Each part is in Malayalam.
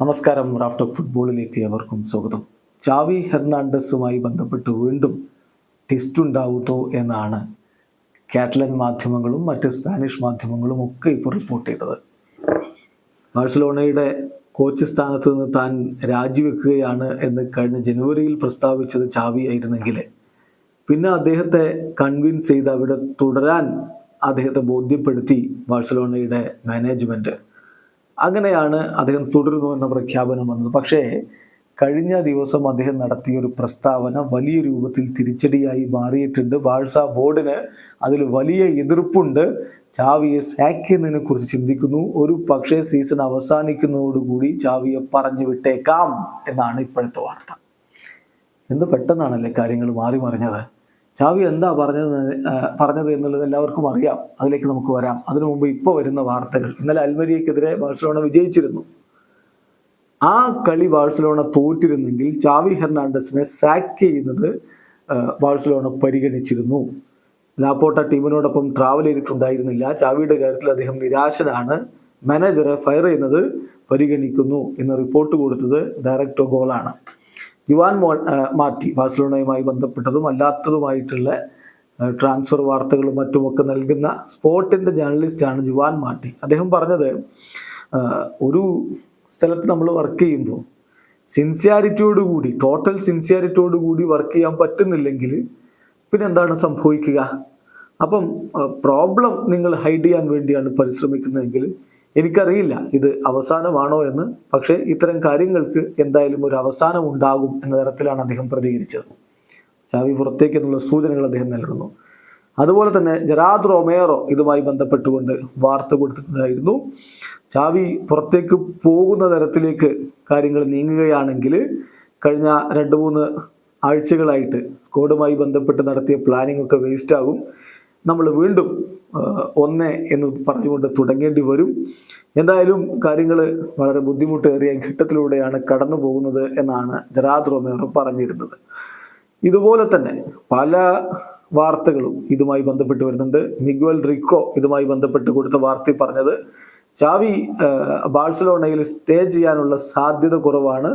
നമസ്കാരം. റാഫ്റ്റോക്ക് ഫുട്ബോളിലേക്ക് എവർക്കും സ്വാഗതം. ചാവി ഹെർണാണ്ടസുമായി ബന്ധപ്പെട്ട് വീണ്ടും ടെസ്റ്റ് ഉണ്ടാവുമോ എന്നാണ് കാറ്റലൻ മാധ്യമങ്ങളും മറ്റ് സ്പാനിഷ് മാധ്യമങ്ങളും ഒക്കെ ഇപ്പോൾ റിപ്പോർട്ട് ചെയ്തത്. ബാഴ്സലോണയുടെ കോച്ച് സ്ഥാനത്ത് നിന്ന് താൻ രാജിവെക്കുകയാണ് എന്ന് കഴിഞ്ഞ ജനുവരിയിൽ പ്രസ്താവിച്ചത് ചാവി ആയിരുന്നെങ്കിൽ. പിന്നെ അദ്ദേഹത്തെ കൺവിൻസ് ചെയ്ത് അവിടെ തുടരാൻ അദ്ദേഹത്തെ ബോധ്യപ്പെടുത്തി ബാഴ്സലോണയുടെ മാനേജ്മെന്റ് അങ്ങനെയാണ് അദ്ദേഹം തുടരുന്നു എന്ന പ്രഖ്യാപനം വന്നത്. പക്ഷേ കഴിഞ്ഞ ദിവസം അദ്ദേഹം നടത്തിയ ഒരു പ്രസ്താവന വലിയ രൂപത്തിൽ തിരിച്ചടിയായി മാറിയിട്ടുണ്ട്. ബാഴ്സ ബോർഡിന് അതിൽ വലിയ എതിർപ്പുണ്ട്. ചാവിയെ സാക്കിയതിനെ കുറിച്ച് ചിന്തിക്കുന്നു. ഒരു പക്ഷേ സീസൺ അവസാനിക്കുന്നതോടുകൂടി ചാവിയെ പറഞ്ഞു വിട്ടേക്കാം എന്നാണ് ഇപ്പോഴത്തെ വാർത്ത. എന്ത് പെട്ടെന്നാണല്ലേ കാര്യങ്ങൾ മാറി മറിഞ്ഞത്? ചാവി എന്താ പറഞ്ഞത് പറഞ്ഞത് എന്നുള്ളത് എല്ലാവർക്കും അറിയാം. അതിലേക്ക് നമുക്ക് വരാം. അതിനു മുമ്പ് ഇപ്പോൾ വരുന്ന വാർത്തകൾ. ഇന്നലെ അൽമരിയക്കെതിരെ ബാഴ്സലോണ വിജയിച്ചിരുന്നു. ആ കളി ബാഴ്സലോണ തോറ്റിരുന്നെങ്കിൽ ചാവി ഹെർണാണ്ടസിനെ സാക്ക് ചെയ്യുന്നത് ബാഴ്സലോണ പരിഗണിച്ചിരുന്നു. ലാപ്പോട്ട ടീമിനോടൊപ്പം ട്രാവൽ ചെയ്തിട്ടുണ്ടായിരുന്നില്ല. ചാവിയുടെ കാര്യത്തിൽ അദ്ദേഹം നിരാശനാണ്. മാനേജറെ ഫയർ ചെയ്യുന്നത് പരിഗണിക്കുന്നു എന്ന് റിപ്പോർട്ട് കൊടുത്തത് ഡയറക്ടർ ഗോളാണ് യുവാൻ മോ മാറ്റി. ബാഴ്സലോണയുമായി ബന്ധപ്പെട്ടതും അല്ലാത്തതുമായിട്ടുള്ള ട്രാൻസ്ഫർ വാർത്തകളും മറ്റുമൊക്കെ നൽകുന്ന സ്പോർട്ടിന്റെ ജേർണലിസ്റ്റാണ് ജുവാൻ മാറ്റി അദ്ദേഹം പറഞ്ഞത് ഒരു സ്ഥലത്ത് നമ്മൾ വർക്ക് ചെയ്യുമ്പോൾ സിൻസിയാരിറ്റിയോട് കൂടി ടോട്ടൽ സിൻസിയാരിറ്റിയോട് കൂടി വർക്ക് ചെയ്യാൻ പറ്റുന്നില്ലെങ്കിൽ പിന്നെ എന്താണ് സംഭവിക്കുക? അപ്പം പ്രോബ്ലം നിങ്ങൾ ഹൈഡ് ചെയ്യാൻ വേണ്ടിയാണ് പരിശ്രമിക്കുന്നതെങ്കിൽ എനിക്കറിയില്ല ഇത് അവസാനമാണോ എന്ന്. പക്ഷേ ഇത്തരം കാര്യങ്ങൾക്ക് എന്തായാലും ഒരു അവസാനം ഉണ്ടാകും എന്ന തരത്തിലാണ് അദ്ദേഹം പ്രതികരിച്ചത്. ചാവി പുറത്തേക്ക് എന്നുള്ള സൂചനകൾ അദ്ദേഹം നൽകുന്നു. അതുപോലെ തന്നെ ജെറാദ് റോമേറോ ഇതുമായി ബന്ധപ്പെട്ടുകൊണ്ട് വാർത്ത കൊടുത്തിട്ടുണ്ടായിരുന്നു. ചാവി പുറത്തേക്ക് പോകുന്ന തരത്തിലേക്ക് കാര്യങ്ങൾ നീങ്ങുകയാണെങ്കിൽ കഴിഞ്ഞ രണ്ട് മൂന്ന് ആഴ്ചകളായിട്ട് സ്കോഡുമായി ബന്ധപ്പെട്ട് നടത്തിയ പ്ലാനിംഗ് ഒക്കെ വേസ്റ്റ് ആകും. നമ്മൾ വീണ്ടും ഒന്ന് എന്ന് പറഞ്ഞുകൊണ്ട് തുടങ്ങേണ്ടി വരും. എന്തായാലും കാര്യങ്ങൾ വളരെ ബുദ്ധിമുട്ടേറിയ ഘട്ടത്തിലൂടെയാണ് കടന്നു പോകുന്നത് എന്നാണ് ജറാദ് റൊമേറോ പറഞ്ഞിരുന്നത്. ഇതുപോലെ തന്നെ പല വാർത്തകളും ഇതുമായി ബന്ധപ്പെട്ട് വരുന്നുണ്ട്. മിഗ്വൽ റിക്കോ ഇതുമായി ബന്ധപ്പെട്ട് കൊടുത്ത വാർത്തയിൽ പറഞ്ഞത് ചാവി ബാഴ്സലോണയിൽ സ്റ്റേ ചെയ്യാനുള്ള സാധ്യത കുറവാണ്.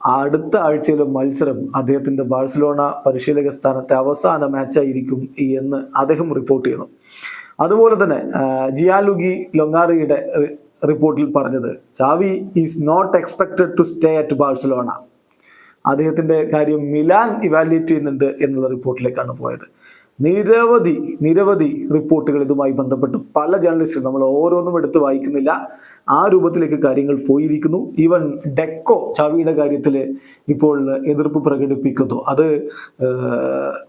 അടുത്ത ആഴ്ചയിലെ മത്സരം അദ്ദേഹത്തിന്റെ ബാഴ്സലോണ പരിശീലക സ്ഥാനത്തെ അവസാന മാച്ചായിരിക്കും എന്ന് അദ്ദേഹം റിപ്പോർട്ട് ചെയ്യുന്നു. അതുപോലെ തന്നെ ജിയാലുഗി ലൊങ്ങാറിയുടെ റിപ്പോർട്ടിൽ പറഞ്ഞത് Xavi is not expected to stay at Barcelona അദ്ദേഹത്തിന്റെ കാര്യം മിലാൻ ഇവാലുവേറ്റ് ചെയ്യുന്നുണ്ട് എന്നുള്ള റിപ്പോർട്ടിലേക്കാണ് പോയത്. നിരവധി നിരവധി റിപ്പോർട്ടുകൾ ഇതുമായി ബന്ധപ്പെട്ട് പല ജേർണലിസ്റ്റുകൾ നമ്മൾ ഓരോന്നും എടുത്ത് വായിക്കുന്നില്ല. ആ രൂപത്തിലേക്ക് കാര്യങ്ങൾ പോയിരിക്കുന്നു. ഈവൻ ഡെക്കോ ചാവിയുടെ കാര്യത്തിൽ ഇപ്പോൾ എതിർപ്പ് പ്രകടിപ്പിക്കുന്നു. അത്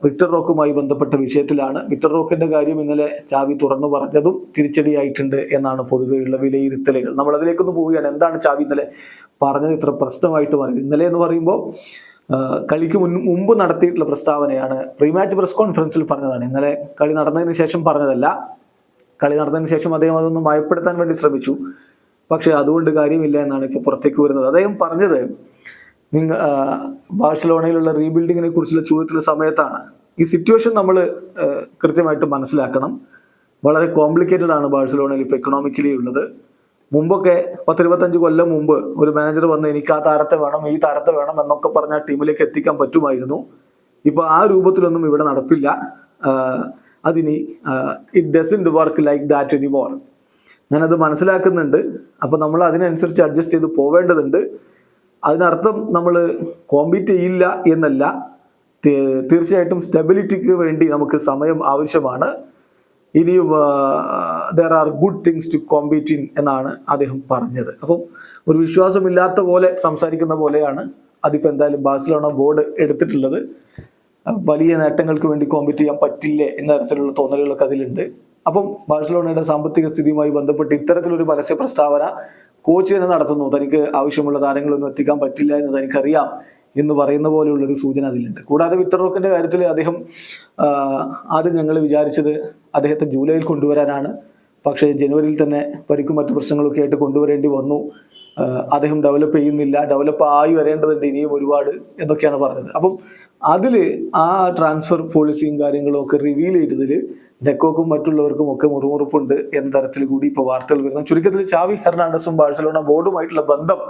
വിക്ടർ റോക്കുമായി ബന്ധപ്പെട്ട വിഷയത്തിലാണ്. വിക്ടർ റോക്കിന്റെ കാര്യം ഇന്നലെ ചാവി തുറന്നു പറഞ്ഞതും തിരിച്ചടിയായിട്ടുണ്ട് എന്നാണ് പൊതുവെയുള്ള വിലയിരുത്തലുകൾ. നമ്മൾ അതിലേക്കൊന്ന് പോവുകയാണ്. എന്താണ് ചാവി ഇന്നലെ പറഞ്ഞത്? ഇത്ര പ്രശ്നമായിട്ട് പറയും ഇന്നലെ എന്ന് പറയുമ്പോൾ കളിക്ക് മുൻ മുമ്പ് നടത്തിയിട്ടുള്ള പ്രസ്താവനയാണ് റീമാച്ച് പ്രസ് കോൺഫറൻസിൽ പറഞ്ഞതാണ്. ഇന്നലെ കളി നടന്നതിന് ശേഷം പറഞ്ഞതല്ല. കളി നടന്നതിന് ശേഷം അദ്ദേഹം അതൊന്ന് മയപ്പെടുത്താൻ വേണ്ടി ശ്രമിച്ചു. പക്ഷെ അതുകൊണ്ട് കാര്യമില്ല എന്നാണ് ഇപ്പോൾ പുറത്തേക്ക് വരുന്നത്. അദ്ദേഹം പറഞ്ഞത് നിങ്ങൾ ബാഴ്സലോണയിലുള്ള റീബിൽഡിങ്ങിനെ കുറിച്ചുള്ള ചോദ്യത്തിലുള്ള സമയത്താണ്. ഈ സിറ്റുവേഷൻ നമ്മൾ കൃത്യമായിട്ട് മനസ്സിലാക്കണം. വളരെ കോംപ്ലിക്കേറ്റഡ് ആണ് ബാഴ്സലോണയിൽ ഇപ്പോൾ എക്കണോമിക്കലി ഉള്ളത്. മുമ്പൊക്കെ പത്തിരുപത്തഞ്ച് കൊല്ലം മുമ്പ് ഒരു മാനേജർ വന്ന് എനിക്ക് ആ താരത്തെ വേണം ഈ താരത്തെ വേണം എന്നൊക്കെ പറഞ്ഞ ടീമിലേക്ക് എത്തിക്കാൻ പറ്റുമായിരുന്നു. ഇപ്പൊ ആ രൂപത്തിലൊന്നും ഇവിടെ നടപ്പില്ല. അതിനി it doesn't work like that any more ഞാനത് മനസ്സിലാക്കുന്നുണ്ട്. അപ്പൊ നമ്മൾ അതിനനുസരിച്ച് അഡ്ജസ്റ്റ് ചെയ്ത് പോവേണ്ടതുണ്ട്. അതിനർത്ഥം നമ്മൾ കോമ്പീറ്റ് ചെയ്യില്ല എന്നല്ല. തീർച്ചയായിട്ടും സ്റ്റെബിലിറ്റിക്ക് വേണ്ടി നമുക്ക് സമയം ആവശ്യമാണ്. ഇനിയും there are good things to compete in എന്നാണ് അദ്ദേഹം പറഞ്ഞത്. അപ്പം ഒരു വിശ്വാസമില്ലാത്ത പോലെ സംസാരിക്കുന്ന പോലെയാണ് അതിപ്പോൾ എന്തായാലും ബാഴ്സലോണ ബോർഡ് എടുത്തിട്ടുള്ളത്. വലിയ നേട്ടങ്ങൾക്ക് വേണ്ടി കോമ്പീറ്റ് ചെയ്യാൻ പറ്റില്ലേ എന്ന തരത്തിലുള്ള തോന്നലുകളൊക്കെ അതിലുണ്ട്. അപ്പം ബാഴ്സലോണയുടെ സാമ്പത്തിക സ്ഥിതിയുമായി ബന്ധപ്പെട്ട് ഇത്തരത്തിലൊരു പരസ്യ പ്രസ്താവന കോച്ച് തന്നെ നടത്തുന്നു. തനിക്ക് ആവശ്യമുള്ള താരങ്ങളൊന്നും എത്തിക്കാൻ പറ്റില്ല എന്ന് തനിക്കറിയാം. എന്ന് പറയുന്ന പോലെയുള്ളൊരു സൂചന അതിലുണ്ട്. കൂടാതെ വിക്ടർ റോക്കിന്റെ കാര്യത്തിൽ അദ്ദേഹം ആദ്യം ഞങ്ങൾ വിചാരിച്ചത് അദ്ദേഹത്തെ ജൂലൈയിൽ കൊണ്ടുവരാനാണ്. പക്ഷേ ജനുവരിയിൽ തന്നെ പരിക്കും മറ്റു പ്രശ്നങ്ങളൊക്കെ ആയിട്ട് കൊണ്ടുവരേണ്ടി വന്നു. അദ്ദേഹം ഡെവലപ്പ് ചെയ്യുന്നില്ല. ഡെവലപ്പ് ആയി വരേണ്ടതുണ്ട് ഇനിയും ഒരുപാട് എന്നൊക്കെയാണ് പറഞ്ഞത്. അപ്പം അതിൽ ആ ട്രാൻസ്ഫർ പോളിസിയും കാര്യങ്ങളും ഒക്കെ റിവീൽ ചെയ്തതിൽ ഡെക്കോക്കും മറ്റുള്ളവർക്കും ഒക്കെ മുറുമുറുപ്പുണ്ട് എന്ന തരത്തിൽ കൂടി ഇപ്പോൾ വാർത്തകൾ വരുന്നു. ചുരുക്കത്തിൽ ചാവി ഹെർണാണ്ടസും ബാഴ്സലോണ ബോർഡുമായിട്ടുള്ള ബന്ധം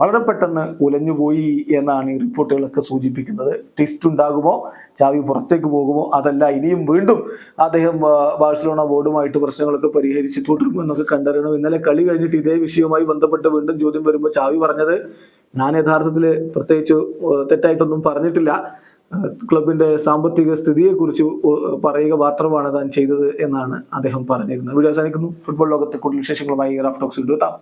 വളരെ പെട്ടെന്ന് ഉലഞ്ഞുപോയി എന്നാണ് ഈ റിപ്പോർട്ടുകളൊക്കെ സൂചിപ്പിക്കുന്നത്. ട്വിസ്റ്റ് ഉണ്ടാകുമോ? ചാവി പുറത്തേക്ക് പോകുമോ? അതല്ല ഇനിയും വീണ്ടും അദ്ദേഹം ബാഴ്സലോണ ബോർഡുമായിട്ട് പ്രശ്നങ്ങളൊക്കെ പരിഹരിച്ച് തുടരുമോ എന്നൊക്കെ കണ്ടറിയണം. ഇന്നലെ കളി കഴിഞ്ഞിട്ട് ഇതേ വിഷയവുമായി ബന്ധപ്പെട്ട് വീണ്ടും ചോദ്യം വരുമ്പോൾ ചാവി പറഞ്ഞത് ഞാൻ യഥാർത്ഥത്തിൽ പ്രത്യേകിച്ച് തെറ്റായിട്ടൊന്നും പറഞ്ഞിട്ടില്ല. ക്ലബിന്റെ സാമ്പത്തിക സ്ഥിതിയെക്കുറിച്ച് പറയുക മാത്രമാണ് താൻ ചെയ്തത് എന്നാണ് അദ്ദേഹം പറഞ്ഞിരുന്നത് വീഡിയോ അവസാനിക്കുന്നു. ഫുട്ബോൾ ലോകത്തെ കൂടുതൽ വിശേഷങ്ങളുമായി റാഫ് ടോക്സ് എത്താം